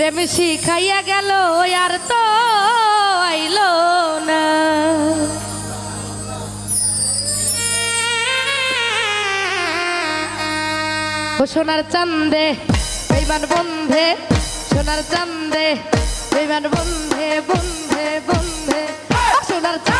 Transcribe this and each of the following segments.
প্রেম খাইয়া গেল, আর তো আইল না। ও সোনার চান্দে বেমান বন্ধে, সোনার চান্দে বেমান বন্ধে বন্ধে বন্ধে। সোনার চান্দে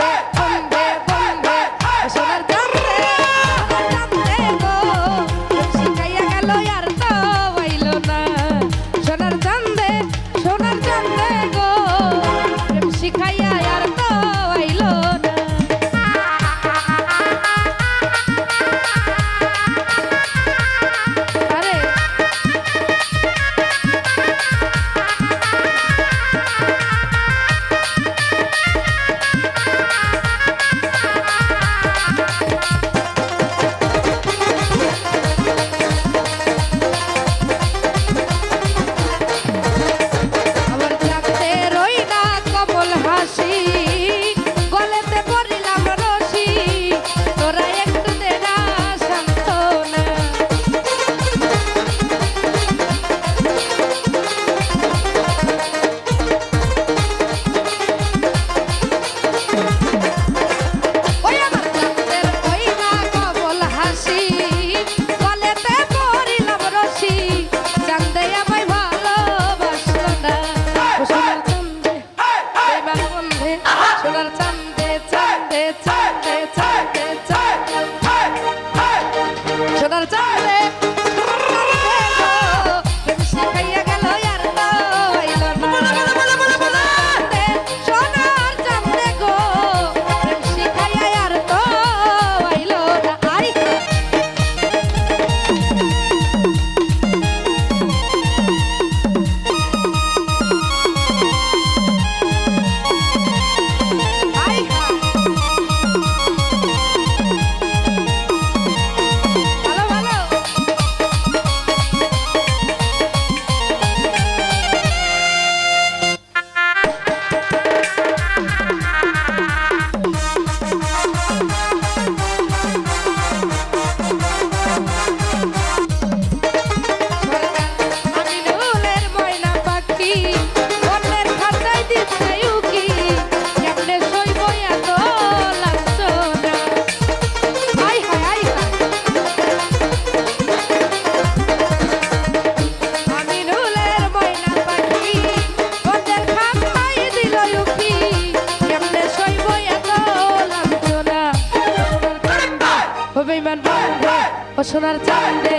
সোনার চান্দে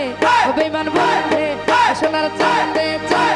বেমান বন্ধে সোনার চান্দে চান্দে